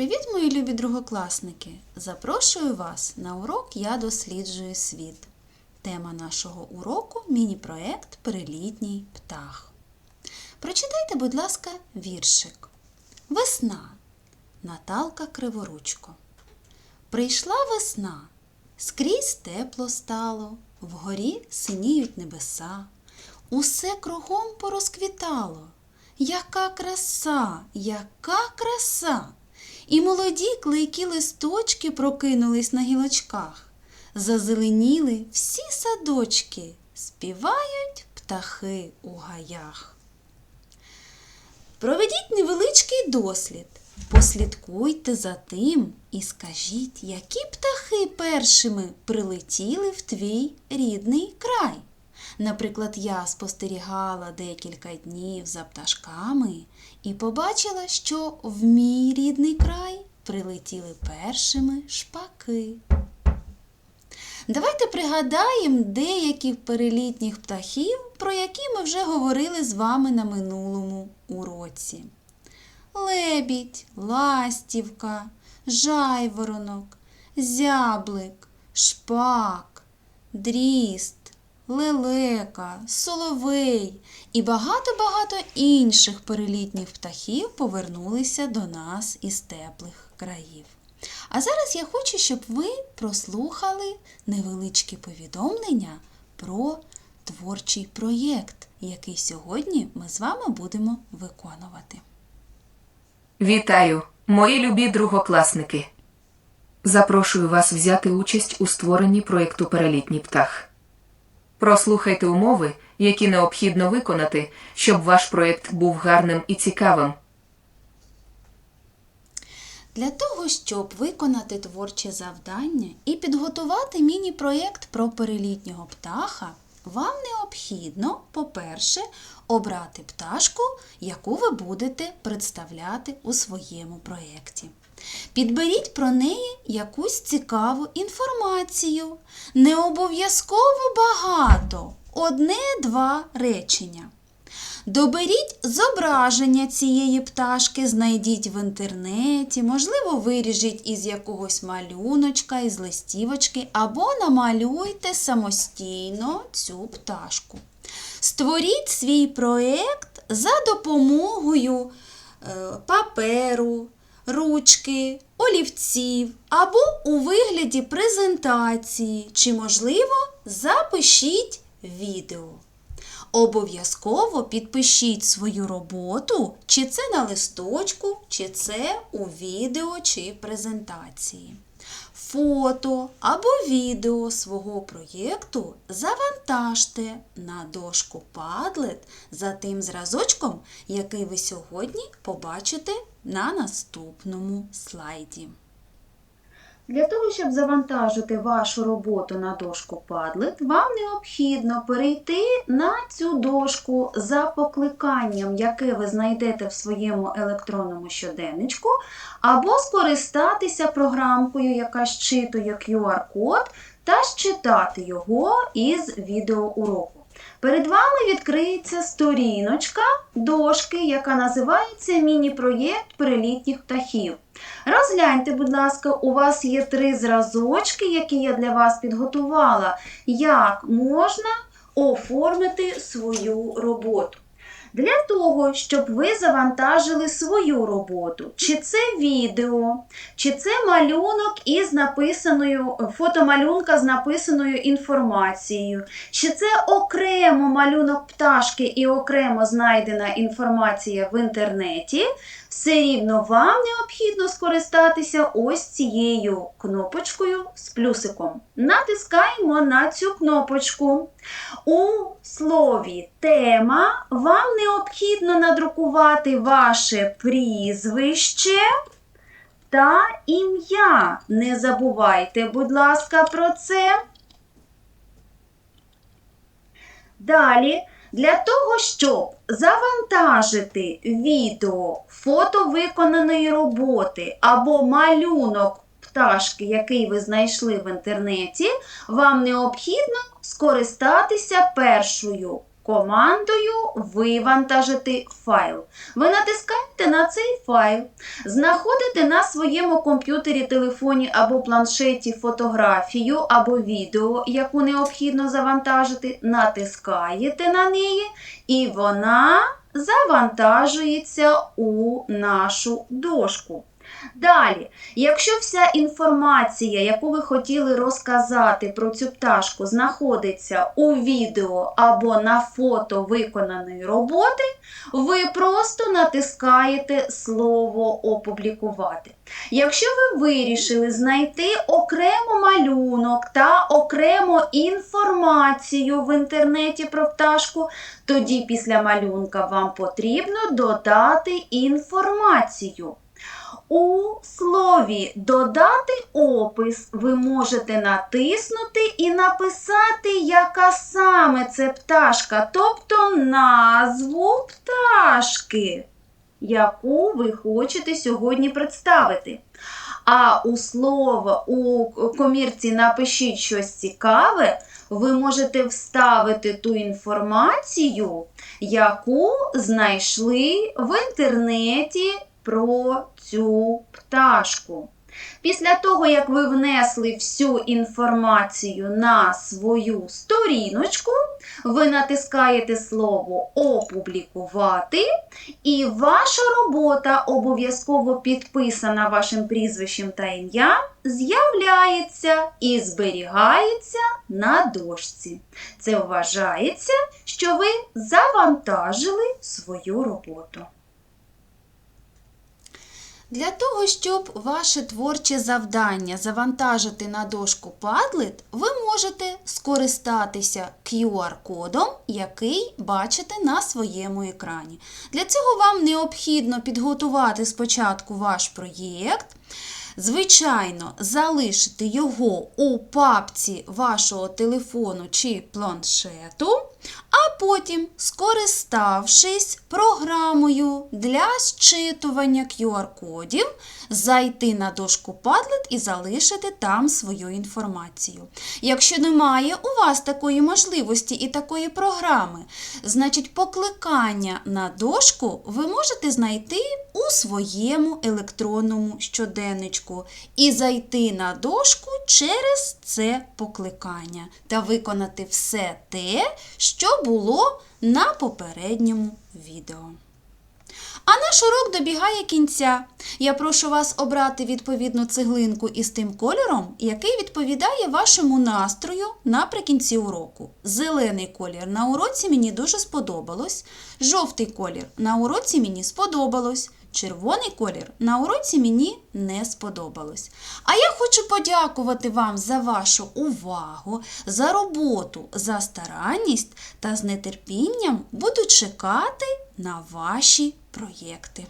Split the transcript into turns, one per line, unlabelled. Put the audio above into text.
Привіт, мої любі другокласники! Запрошую вас на урок Я досліджую світ. Тема нашого уроку міні-проект Перелітній птах. Прочитайте, будь ласка, віршик. Весна. Наталка Криворучко. Прийшла весна, скрізь тепло стало, вгорі синіють небеса, усе кругом порозквітало. Яка краса, яка краса! І молоді клейкі листочки прокинулись на гілочках. Зазеленіли всі садочки, співають птахи у гаях. Проведіть невеличкий дослід. Послідкуйте за тим і скажіть, які птахи першими прилетіли в твій рідний край. Наприклад, я спостерігала декілька днів за пташками і побачила, що в мій рідний край прилетіли першими шпаки. Давайте пригадаємо деяких перелітніх птахів, про які ми вже говорили з вами на минулому уроці. Лебідь, ластівка, жайворонок, зяблик, шпак, дріст, лелека, соловей і багато-багато інших перелітніх птахів повернулися до нас із теплих країв. А зараз я хочу, щоб ви прослухали невеличкі повідомлення про творчий проєкт, який сьогодні ми з вами будемо виконувати.
Вітаю, мої любі другокласники. Запрошую вас взяти участь у створенні проєкту Перелітній птах. Прослухайте умови, які необхідно виконати, щоб ваш проєкт був гарним і цікавим.
Для того, щоб виконати творче завдання і підготувати міні-проєкт про перелітнього птаха, вам необхідно, по-перше, обрати пташку, яку ви будете представляти у своєму проєкті. Підберіть про неї якусь цікаву інформацію. Не обов'язково багато, одне-два речення. Доберіть зображення цієї пташки, знайдіть в інтернеті, можливо, виріжіть із якогось малюночка, із листівочки, або намалюйте самостійно цю пташку. Створіть свій проєкт за допомогою е, паперу, ручки, олівців або у вигляді презентації, чи, можливо, запишіть відео. Обов'язково підпишіть свою роботу, чи це на листочку, чи це у відео чи презентації. Фото або відео свого проєкту завантажте на дошку Padlet за тим зразочком, який ви сьогодні побачите на наступному слайді. Для того, щоб завантажити вашу роботу на дошку Padlet, вам необхідно перейти на цю дошку за покликанням, яке ви знайдете в своєму електронному щоденничку, або скористатися програмкою, яка щитує QR-код, та щитати його із відеоуроку. Перед вами відкриється сторіночка дошки, яка називається Міні-проєкт перелітніх птахів. Розгляньте, будь ласка, у вас є три зразочки, які я для вас підготувала, як можна оформити свою роботу. Для того, щоб ви завантажили свою роботу, чи це відео, чи це малюнок із написаною фотомалюнка з написаною інформацією, чи це окремо малюнок пташки і окремо знайдена інформація в інтернеті, все рівно вам необхідно скористатися ось цією кнопочкою з плюсиком. Натискаємо на цю кнопочку. У слові тема вам необхідно надрукувати ваше прізвище та ім'я. Не забувайте, будь ласка, про це. Далі, для того, щоб завантажити відео, фото виконаної роботи або малюнок пташки, який ви знайшли в інтернеті, вам необхідно скористатися першою командою Вивантажити файл. Ви натискаєте на цей файл, знаходите на своєму комп'ютері, телефоні або планшеті фотографію або відео, яку необхідно завантажити, натискаєте на неї, і вона завантажується у нашу дошку. Далі, якщо вся інформація, яку ви хотіли розказати про цю пташку, знаходиться у відео або на фото виконаної роботи, ви просто натискаєте слово опублікувати. Якщо ви вирішили знайти окремо малюнок та окремо інформацію в інтернеті про пташку, тоді після малюнка вам потрібно додати інформацію. У слові додати опис ви можете натиснути і написати, яка саме це пташка, тобто назву пташки, яку ви хочете сьогодні представити. А у слово у комірці напишіть щось цікаве, ви можете вставити ту інформацію, яку знайшли в інтернеті про цю пташку. Після того, як ви внесли всю інформацію на свою сторіночку, ви натискаєте слово Опублікувати, і ваша робота, обов'язково підписана вашим прізвищем та ім'ям, з'являється і зберігається на дошці. Це вважається, що ви завантажили свою роботу. Для того, щоб ваше творче завдання завантажити на дошку Padlet, ви можете скористатися QR-кодом, який бачите на своєму екрані. Для цього вам необхідно підготувати спочатку ваш проєкт. Звичайно, залишити його у папці вашого телефону чи планшету, а потім, скориставшись програмою для зчитування QR-кодів, зайти на дошку Padlet і залишити там свою інформацію. Якщо немає у вас такої можливості і такої програми, значить покликання на дошку ви можете знайти у своєму електронному щоденничку і зайти на дошку через це покликання та виконати все те, що було на попередньому відео. А наш урок добігає кінця. Я прошу вас обрати відповідну цеглинку із тим кольором, який відповідає вашому настрою наприкінці уроку. Зелений колір на уроці мені дуже сподобалось. Жовтий колір на уроці мені сподобалось. Червоний колір на уроці мені не сподобалось. А я хочу подякувати вам за вашу увагу, за роботу, за старанність та з нетерпінням буду чекати на ваші проєкти.